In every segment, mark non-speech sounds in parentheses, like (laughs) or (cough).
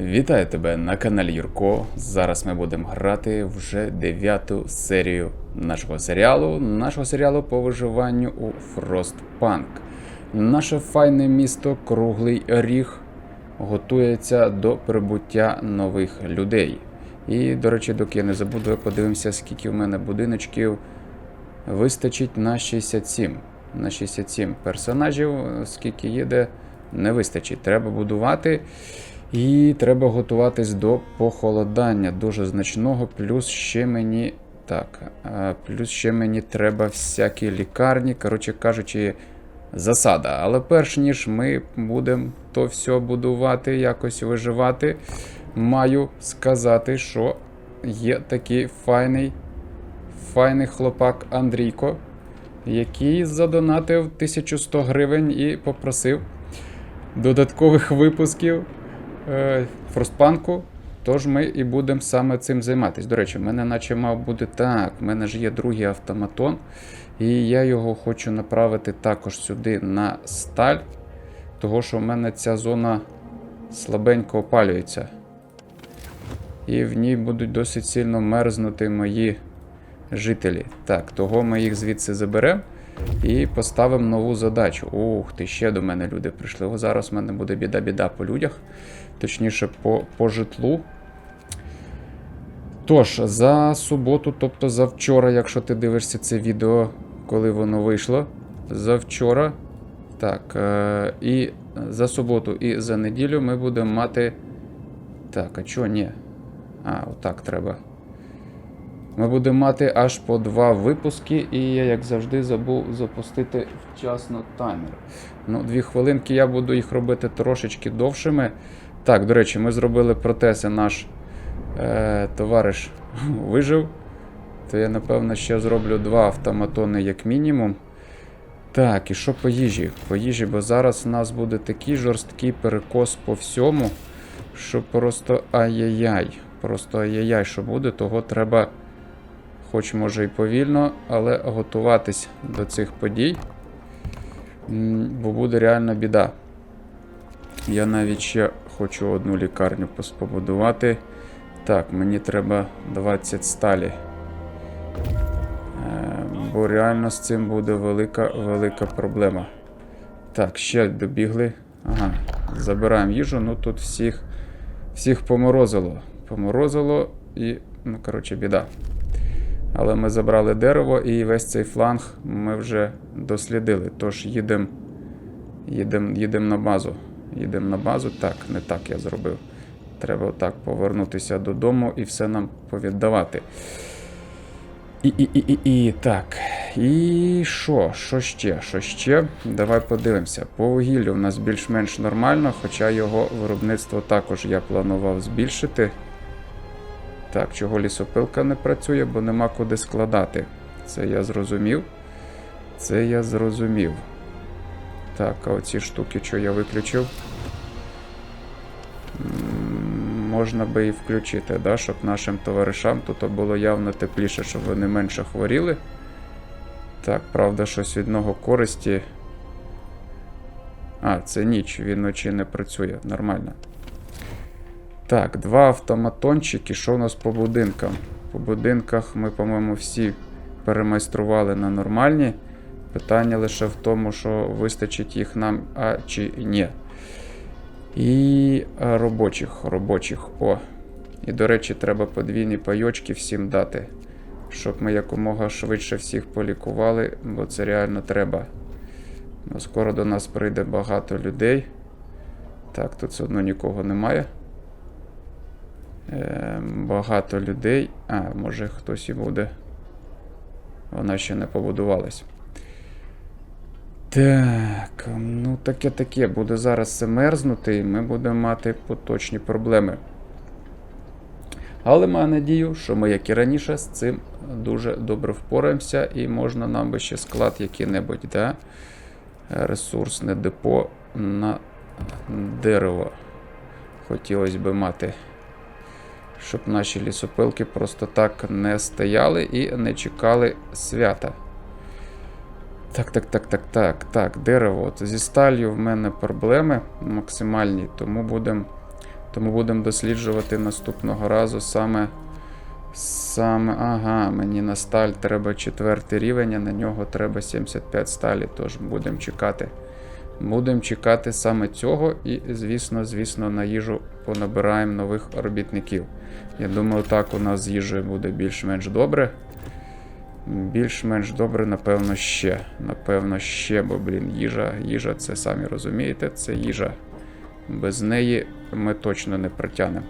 Вітаю тебе на каналі Юрко. Зараз ми будемо грати вже дев'яту серію нашого серіалу, нашого серіалу по виживанню у Frostpunk. Наше файне місто Круглий Ріг готується до прибуття нових людей. І, до речі, доки я не забуду, подивимося, скільки в мене будиночків вистачить на 67. На 67 персонажів, скільки їде, не вистачить. Треба будувати. І треба готуватись до похолодання дуже значного. Плюс ще мені. Так, плюс ще мені треба всякі лікарні, коротше кажучи, засада. Але перш ніж ми будемо то все будувати, якось виживати, маю сказати, що є такий файний, файний хлопак Андрійко, який задонатив 1100 гривень і попросив додаткових випусків е, Фростпанку. Тож ми і будемо саме цим займатися. До речі, в мене наче мав бути так. В мене ж є другий автоматон, і я його хочу направити також сюди на сталь, того що в мене ця зона слабенько опалюється. І в ній будуть досить сильно мерзнути мої жителі. Так, того ми їх звідси заберемо. І поставимо нову задачу. Ух ти, ще до мене люди прийшли. О, зараз в мене буде біда-біда по людях. Точніше, по, по житлу. Тож, за суботу, тобто за вчора, якщо ти дивишся це відео, коли воно вийшло. За вчора. Так. Е- і за суботу і за неділю ми будемо мати. Так, а чого ні? А, отак треба. Ми будемо мати аж по два випуски, і я, як завжди, забув запустити вчасно таймер. Ну, дві хвилинки я буду їх робити трошечки довшими. Так, до речі, ми зробили протези, наш е, товариш (laughs) вижив. То я, напевно, ще зроблю два автоматони, як мінімум. Так, і що по їжі? По їжі, бо зараз у нас буде такий жорсткий перекос по всьому, що просто ай-яй-яй. Просто ай-яй-яй, що буде, того треба хоч може і повільно, але готуватись до цих подій, бо буде реальна біда. Я навіть ще хочу одну лікарню побудувати. Так, мені треба 20 сталі. Е, Бо реально з цим буде велика, велика проблема. Так, ще добігли. Ага, забираємо їжу. Ну тут всіх, всіх поморозило. Поморозило і, ну, коротше, біда. Але ми забрали дерево і весь цей фланг ми вже дослідили. Тож їдемо їдем, їдем на базу. Їдемо на базу. Так, не так я зробив. Треба отак повернутися додому і все нам повіддавати. І, і, і, і, і так. І що? Що ще? Що ще? Давай подивимося. По вугіллю у нас більш-менш нормально, хоча його виробництво також я планував збільшити. Так, чого лісопилка не працює, бо нема куди складати. Це я зрозумів. Це я зрозумів. Так, а оці штуки, що я виключив. Можна би і включити, да, щоб нашим товаришам тут було явно тепліше, щоб вони менше хворіли. Так, правда, щось від одного користі. А, це ніч, він вночі не працює. Нормально. Так, два автоматончики. Що у нас по будинкам? По будинках ми, по-моєму, всі перемайстрували на нормальні. Питання лише в тому, що вистачить їх нам, а чи ні. І робочих, робочих. О. І, до речі, треба подвійні пайочки всім дати, щоб ми якомога швидше всіх полікували, бо це реально треба. Ну, скоро до нас прийде багато людей. Так, тут все одно нікого немає. Е, багато людей. А, може хтось і буде. Вона ще не побудувалась. Так, ну таке таке. Буде зараз все мерзнути, і ми будемо мати поточні проблеми. Але маю надію, що ми, як і раніше, з цим дуже добре впораємося, і можна нам би ще склад який-небудь, да? ресурсне депо на дерево. Хотілося би мати щоб наші лісопилки просто так не стояли і не чекали свята. Так, так, так, так, так, так, дерево. От зі сталью в мене проблеми максимальні, тому будемо Тому будемо досліджувати наступного разу саме. Саме. Ага, мені на сталь треба четвертий рівень, а на нього треба 75 сталі. Тож будемо чекати. Будемо чекати саме цього і, звісно, звісно, на їжу понабираємо нових робітників. Я думаю, так у нас з їжею буде більш-менш добре. Більш-менш добре, напевно, ще. Напевно, ще, бо, блін, їжа, їжа, це самі розумієте, це їжа. Без неї ми точно не протягнемо.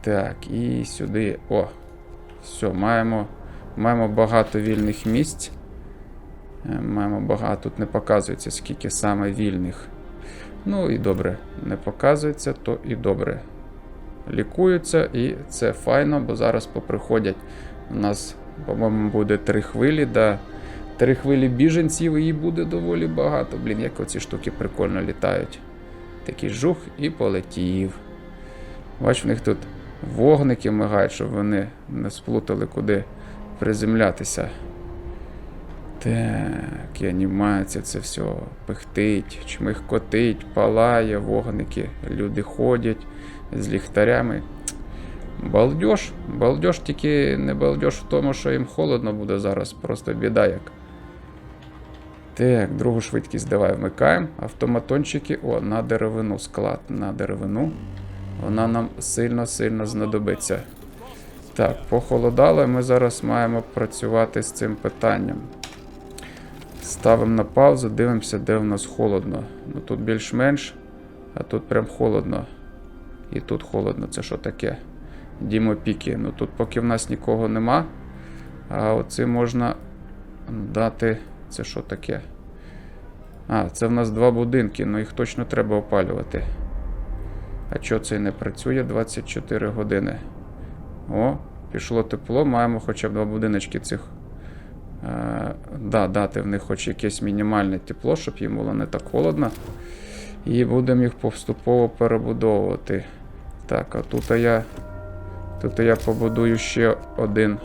Так, і сюди. О, все, маємо, маємо багато вільних місць. Е, Маємо багато. Тут не показується, скільки саме вільних. Ну і добре, не показується, то і добре. Лікуються, і це файно, бо зараз поприходять. У нас, по-моєму, буде три хвилі, да. Три хвилі біженців, їх буде доволі багато. Блін, як оці штуки прикольно літають. Такий жух і полетів. Бач, в них тут вогники мигають, щоб вони не сплутали, куди приземлятися. Так, і анімація це все пихтить, чмихкотить, палає, вогники, люди ходять з ліхтарями. Балдеж, балдеж, тільки не балдеж в тому, що їм холодно буде зараз, просто біда як. Так, другу швидкість давай вмикаємо. Автоматончики. О, на деревину склад, на деревину. Вона нам сильно-сильно знадобиться. Так, похолодало, ми зараз маємо працювати з цим питанням. Ставимо на паузу, дивимося, де в нас холодно. Ну тут більш-менш, а тут прям холодно. І тут холодно, це що таке? Дімо піки. Ну тут поки в нас нікого нема. А оце можна дати. Це що таке? А, це в нас два будинки, ну їх точно треба опалювати. А чого це не працює 24 години? О, пішло тепло, маємо хоча б два будиночки цих. Е, да, дати в них хоч якесь мінімальне тепло, щоб їм було не так холодно. І будемо їх поступово перебудовувати. Так, а тут я. Тут я побудую ще один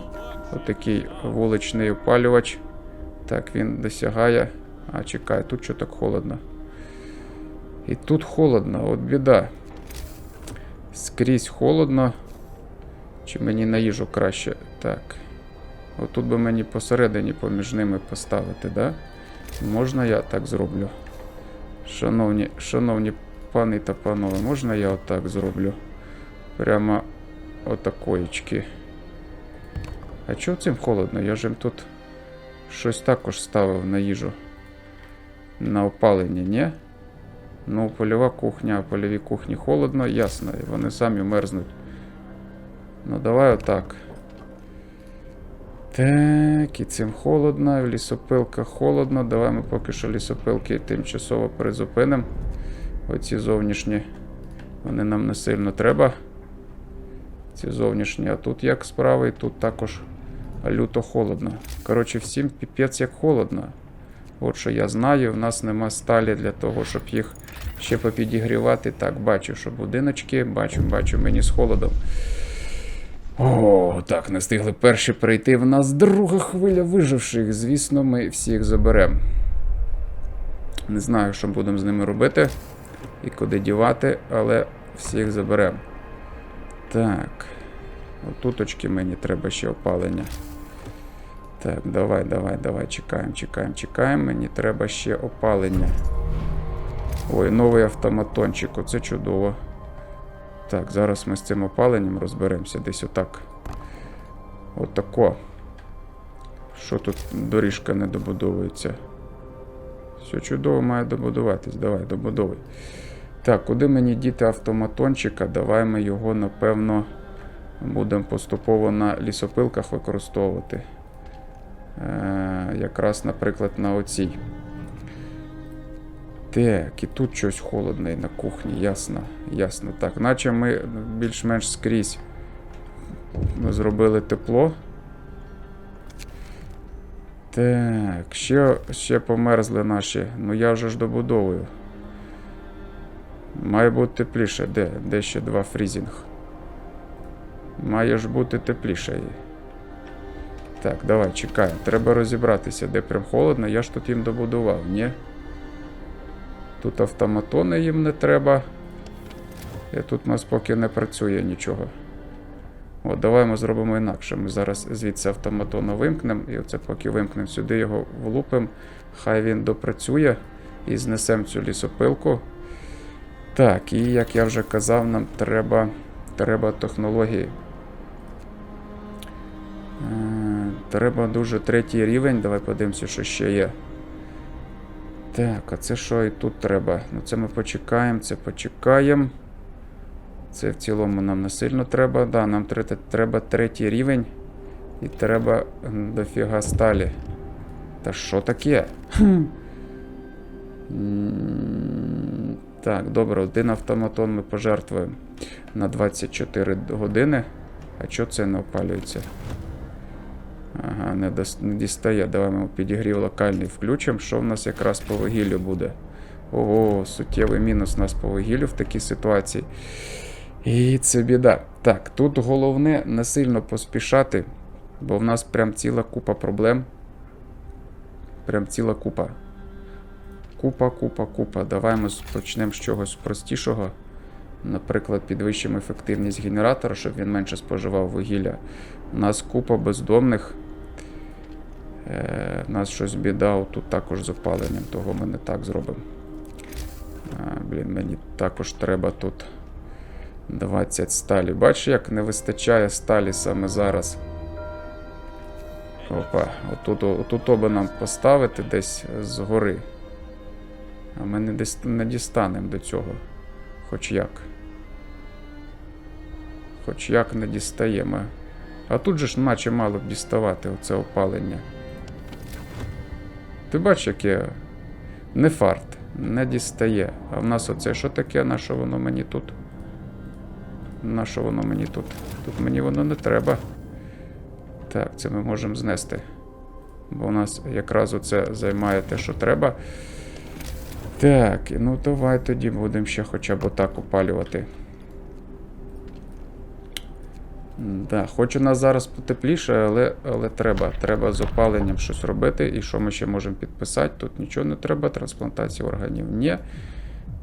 отакий вуличний опалювач. Так, він досягає. А, чекай, тут що так холодно. І тут холодно, от біда. Скрізь холодно. Чи мені на їжу краще? Так. Отут би мені посередині поміж ними поставити, да? Можна я так зроблю? Шановні, шановні пани та панове, можна я отак зроблю? Прямо отакоєчки. А чого цим холодно? Я ж їм тут щось також ставив на їжу. На опалення, ні? Ну, польова кухня, а польовій кухні холодно, ясно, і вони самі мерзнуть. Ну, давай отак. Так, і цим холодно, в лісопилках холодно. Давай ми поки що лісопилки тимчасово призупинимо. Оці зовнішні. Вони нам не сильно треба. Ці зовнішні, а тут як справи, і тут також люто холодно. Коротше, всім піпець як холодно. От що я знаю, в нас нема сталі для того, щоб їх ще попідігрівати. Так, бачу, що будиночки, бачу, бачу, мені з холодом. О, так, не встигли перші прийти. В нас друга хвиля виживших. Звісно, ми всіх заберемо. Не знаю, що будемо з ними робити і куди дівати, але всіх заберемо. Так. Отуточки мені треба ще опалення. Так, давай, давай, давай, чекаємо, чекаємо, чекаємо. Мені треба ще опалення. Ой, новий автоматончик, оце чудово. Так, зараз ми з цим опаленням розберемося десь отак. Отако. Що тут доріжка не добудовується? Все чудово має добудуватись. Давай, добудовуй. Так, куди мені діти автоматончика? Давай ми його, напевно, будемо поступово на лісопилках використовувати. Е, якраз, наприклад, на оцій. Так, і тут щось холодне на кухні, ясно, ясно. Так, наче ми більш-менш скрізь зробили тепло. Так, ще, ще померзли наші. Ну я вже ж добудовую. Має бути тепліше. Де? Де ще два фрізінг? Має ж бути тепліше. Так, давай, чекаємо. Треба розібратися, де прям холодно. Я ж тут їм добудував, ні? Тут автоматони їм не треба. І тут у нас поки не працює нічого. От, давай ми зробимо інакше. Ми зараз звідси автоматоно вимкнемо, і оце поки вимкнемо сюди, його влупимо. Хай він допрацює і знесемо цю лісопилку. Так, і як я вже казав, нам треба, треба технології. Е, Треба дуже третій рівень. Давай подивимося, що ще є. Так, а це що і тут треба? Ну це ми почекаємо, це почекаємо. Це в цілому нам не сильно треба. Да, нам тре- треба третій рівень. І треба дофіга сталі. Та що таке? Так, добре, один автоматон ми пожертвуємо на 24 години. А чого це не опалюється? Ага, не, дістає. Давай ми підігрів локальний включимо. Що в нас якраз по вугіллю буде? Ого, суттєвий мінус у нас по вугіллю в такій ситуації. І це біда. Так, тут головне не сильно поспішати, бо в нас прям ціла купа проблем. Прям ціла купа. Купа, купа, купа. Давай ми почнемо з чогось простішого. Наприклад, підвищимо ефективність генератора, щоб він менше споживав вугілля. У нас купа бездомних. Е, у нас щось біда тут також з опаленням, того ми не так зробимо. А, блін, мені також треба тут 20 сталі. Бачиш, як не вистачає сталі саме зараз. Опа, отут, отут би нам поставити десь згори. А ми не, не дістанемо до цього. Хоч як. Хоч як не дістаємо. А тут же ж наче мало б діставати оце опалення. Ти бачиш, яке не фарт, не дістає. А в нас оце що таке, на що воно мені тут? На що воно мені тут? Тут мені воно не треба. Так, це ми можемо знести. Бо у нас якраз оце займає те, що треба. Так, ну давай тоді будемо ще хоча б отак опалювати. Да, хоч у нас зараз потепліше, але, але треба. Треба з опаленням щось робити. І що ми ще можемо підписати? Тут нічого не треба, трансплантація органів. Ні.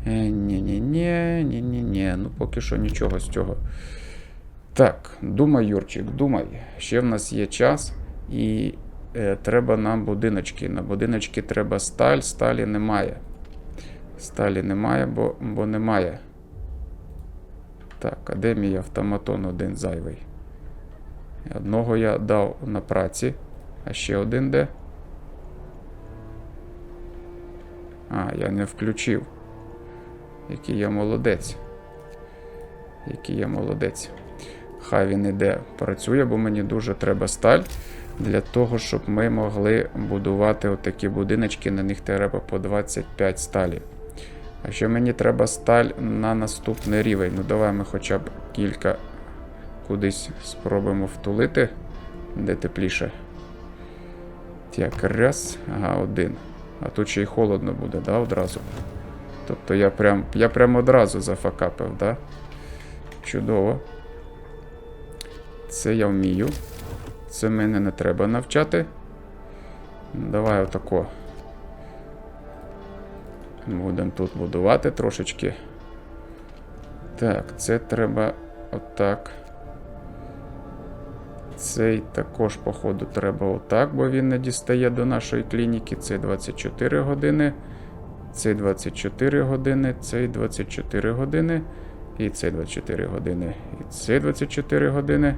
Е, Ні-ні-ні, ні-ні-ні. Ну поки що нічого з цього. Так, думай, Юрчик, думай. Ще в нас є час, і е, треба нам будиночки. На будиночки треба сталь, сталі немає. Сталі немає, бо, бо немає. Так, а автоматон один зайвий? Одного я дав на праці, а ще один де? А, я не включив. Який я молодець. Який я молодець. Хай він іде працює, бо мені дуже треба сталь для того, щоб ми могли будувати отакі будиночки. На них треба по 25 сталі. А ще мені треба сталь на наступний рівень. Ну давай ми хоча б кілька кудись спробуємо втулити, де тепліше. Так, раз, ага, один. А тут ще й холодно буде, да, одразу. Тобто я прям, я прям одразу зафакапив, да? Чудово. Це я вмію. Це мене не треба навчати. Давай отако. Будемо тут будувати трошечки. Так, це треба отак. Цей також, походу, треба отак, бо він не дістає до нашої клініки. Цей 24 години. Цей 24 години, цей 24 години. І цей 24 години. І цей 24 години.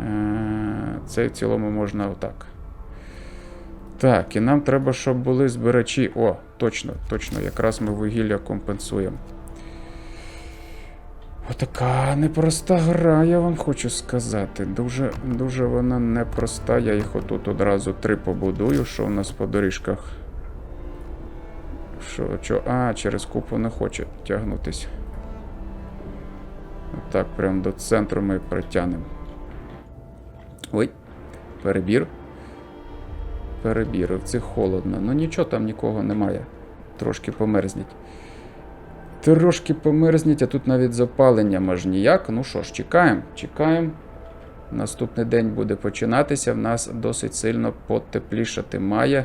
Е, Цей в цілому можна отак. Так, і нам треба, щоб були збирачі. О, точно, точно, якраз ми вугілля компенсуємо. Отака непроста гра, я вам хочу сказати. Дуже дуже вона непроста. Я їх отут одразу три побудую, що у нас по доріжках. Що, що? А, через купу не хоче тягнутись. Отак, прямо до центру ми притягнемо. Ой, перебір. Перебір, в цих холодно. Ну нічого там нікого немає. Трошки померзніть. Трошки померзніть, а тут навіть запалення аж ніяк. Ну що ж, чекаємо, чекаємо. Наступний день буде починатися. В нас досить сильно потеплішати має.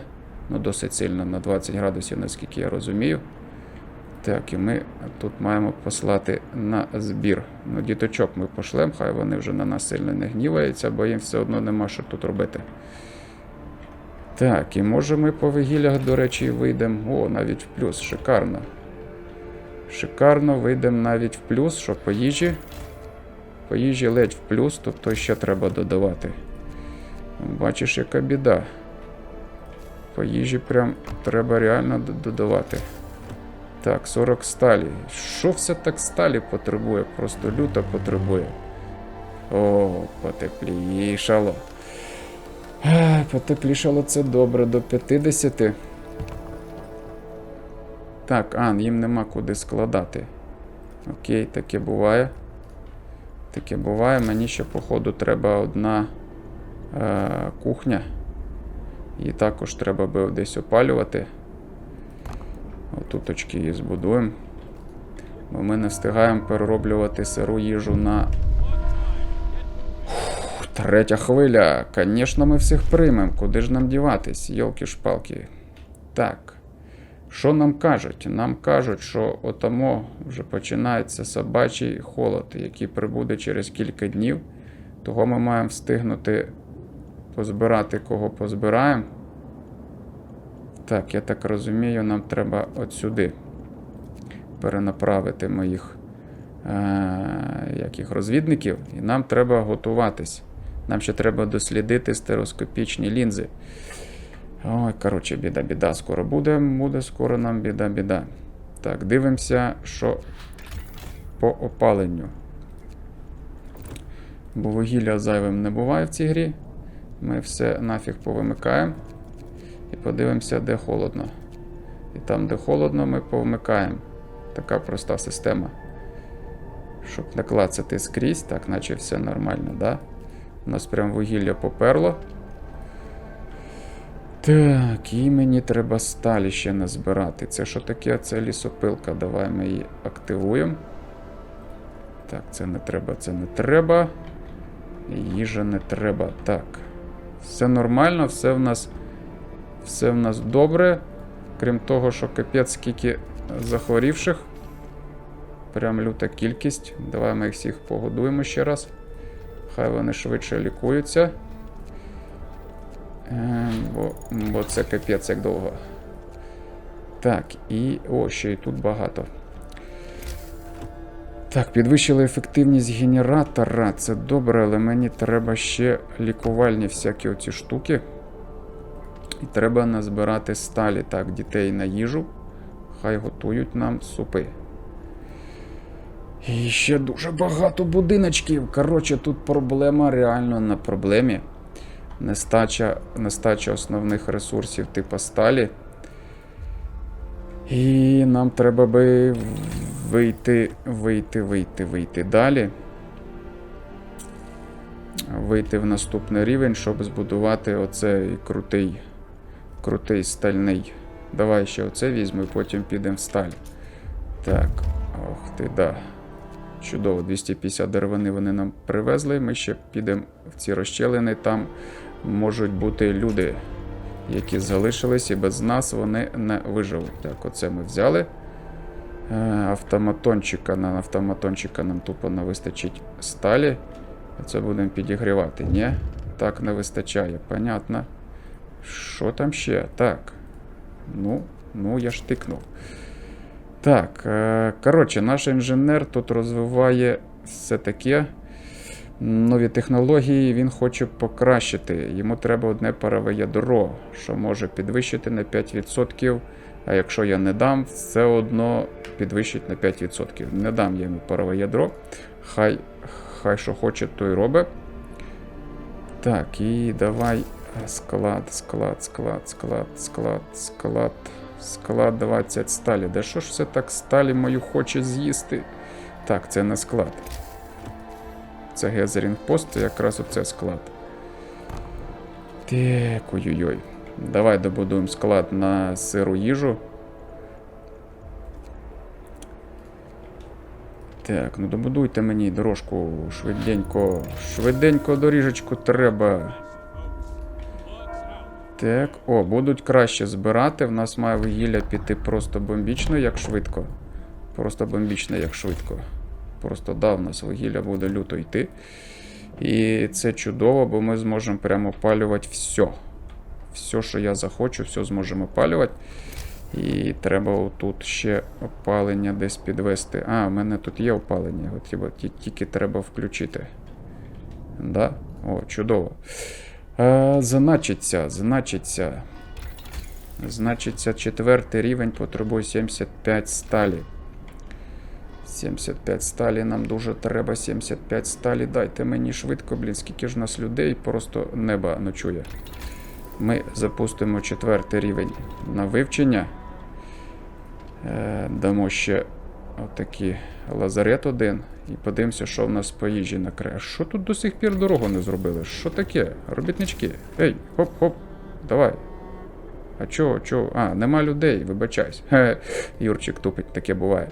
Ну, досить сильно, на 20 градусів, наскільки я розумію. Так, і ми тут маємо послати на збір. Ну, діточок ми пошлем, хай вони вже на нас сильно не гніваються, бо їм все одно нема що тут робити. Так, і може ми по вигіллях, до речі, вийдемо. О, навіть в плюс, шикарно. Шикарно вийдемо навіть в плюс, що по їжі. По їжі ледь в плюс, тобто ще треба додавати. Бачиш, яка біда. По їжі прям треба реально додавати. Так, 40 сталі. Що все так сталі потребує? Просто люто потребує. О, потеплішало. Потеплішало це добре до 50. Так, а, їм нема куди складати. Окей, таке буває. Таке буває. Мені ще, походу, треба одна е, кухня. Її також треба би десь опалювати. Отут очки її збудуємо. Бо ми не встигаємо перероблювати сиру їжу на. Третя хвиля. Звісно, ми всіх приймемо. Куди ж нам діватись? Йолки-шпалки. Так. Що нам кажуть? Нам кажуть, що отамо вже починається собачий холод, який прибуде через кілька днів. Того ми маємо встигнути позбирати, кого позбираємо. Так, я так розумію, нам треба от сюди перенаправити моїх е- яких розвідників, і нам треба готуватись. Нам ще треба дослідити стереоскопічні лінзи. Ой, коротше, біда, біда. Скоро буде, буде скоро нам біда, біда. Так, дивимося, що по опаленню. Бо вугілля зайвим не буває в цій грі. Ми все нафіг повимикаємо. І подивимося, де холодно. І там, де холодно, ми повмикаємо. Така проста система. Щоб не клацати скрізь, так, наче все нормально, да? У нас прям вугілля поперло. Так, і мені треба сталі ще назбирати. Це що таке? Це лісопилка. Давай ми її активуємо. Так, це не треба, це не треба. Їжа не треба. Так. Все нормально, все в нас. Все в нас добре. Крім того, що капець скільки захворівших. Прям люта кількість. Давай ми їх всіх погодуємо ще раз. Хай вони швидше лікуються. Е, бо, бо це капець як довго. Так, і. О, ще й тут багато. Так, підвищили ефективність генератора. Це добре, але мені треба ще лікувальні всякі оці штуки. І треба назбирати сталі. Так, дітей на їжу. Хай готують нам супи. І ще дуже багато будиночків. Коротше, тут проблема реально на проблемі. Нестача, нестача основних ресурсів типу сталі. І нам треба би вийти, вийти, вийти, вийти далі. Вийти в наступний рівень, щоб збудувати оцей крутий, крутий стальний. Давай ще оце візьму, і потім підемо в сталь. Так, ох ти, да. Чудово, 250 деревини вони нам привезли. Ми ще підемо в ці розщелини. Там можуть бути люди, які залишились, і без нас вони не виживуть. Так, оце ми взяли. Е, Автоматончика на автоматончика нам тупо не вистачить сталі. Це будемо підігрівати. Ні, так не вистачає. Понятно. Що там ще? Так. Ну, ну, я ж тикнув. Так, е, коротше, наш інженер тут розвиває все таке. Нові технології він хоче покращити. Йому треба одне парове ядро, що може підвищити на 5%. А якщо я не дам, все одно підвищить на 5%. Не дам я йому парове ядро. Хай, хай що хоче, то й робить. Так, і давай е, склад, склад, склад, склад, склад, склад. Склад 20 сталі. Да що ж все так сталі мою хоче з'їсти? Так, це не склад. Це Гезерінг пост, це якраз оце склад. Так, ой-ой-ой. Давай добудуємо склад на сиру їжу. Так, ну добудуйте мені дорожку швиденько. Швиденько доріжечку треба. Так, о, будуть краще збирати. В нас має вугілля піти просто бомбічно, як швидко. Просто бомбічно, як швидко. Просто да, в нас вугілля буде люто йти. І це чудово, бо ми зможемо прямо опалювати все. Все, що я захочу, все зможемо опалювати. І треба тут ще опалення десь підвести. А, в мене тут є опалення, його тільки треба включити. Да? О, чудово. Е, значиться, значиться. Значиться, четвертий рівень потребує 75 сталі. 75 сталі, нам дуже треба 75 сталі. Дайте мені швидко, блін, скільки ж у нас людей, просто неба ночує. Ми запустимо четвертий рівень на вивчення. Е, дамо ще отакий лазарет один. І подивимося, що в нас по їжі накриє. А Що тут до сих пір дорогу не зробили? Що таке? Робітнички. Ей, хоп-хоп, давай. А чого, чого? А, нема людей, вибачаюсь. (laughs) Юрчик тупить, таке буває.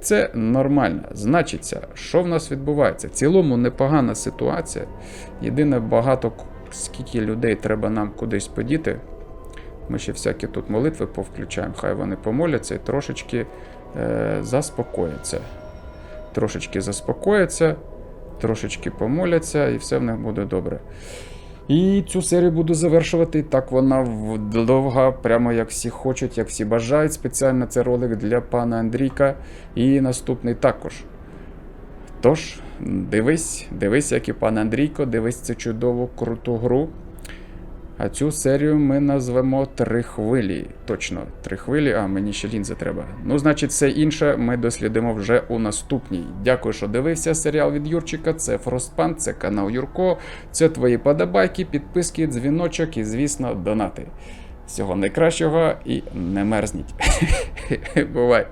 Це нормально. Значиться, що в нас відбувається? В цілому непогана ситуація. Єдине, багато скільки людей треба нам кудись подіти. Ми ще всякі тут молитви повключаємо, хай вони помоляться і трошечки заспокояться. Трошечки заспокояться, трошечки помоляться, і все в них буде добре. І цю серію буду завершувати. Так вона довга, прямо як всі хочуть, як всі бажають. Спеціально це ролик для пана Андрійка. І наступний також. Тож, дивись, дивись, як і пан Андрійко, дивись цю чудову круту гру. А цю серію ми назвемо Три хвилі. Точно, три хвилі. А, мені ще лінзи треба. Ну, значить, все інше ми дослідимо вже у наступній. Дякую, що дивився серіал від Юрчика. Це Фростпан, це канал Юрко. Це твої подобайки, підписки, дзвіночок і, звісно, донати. Всього найкращого і не мерзніть. (laughs) Бувай!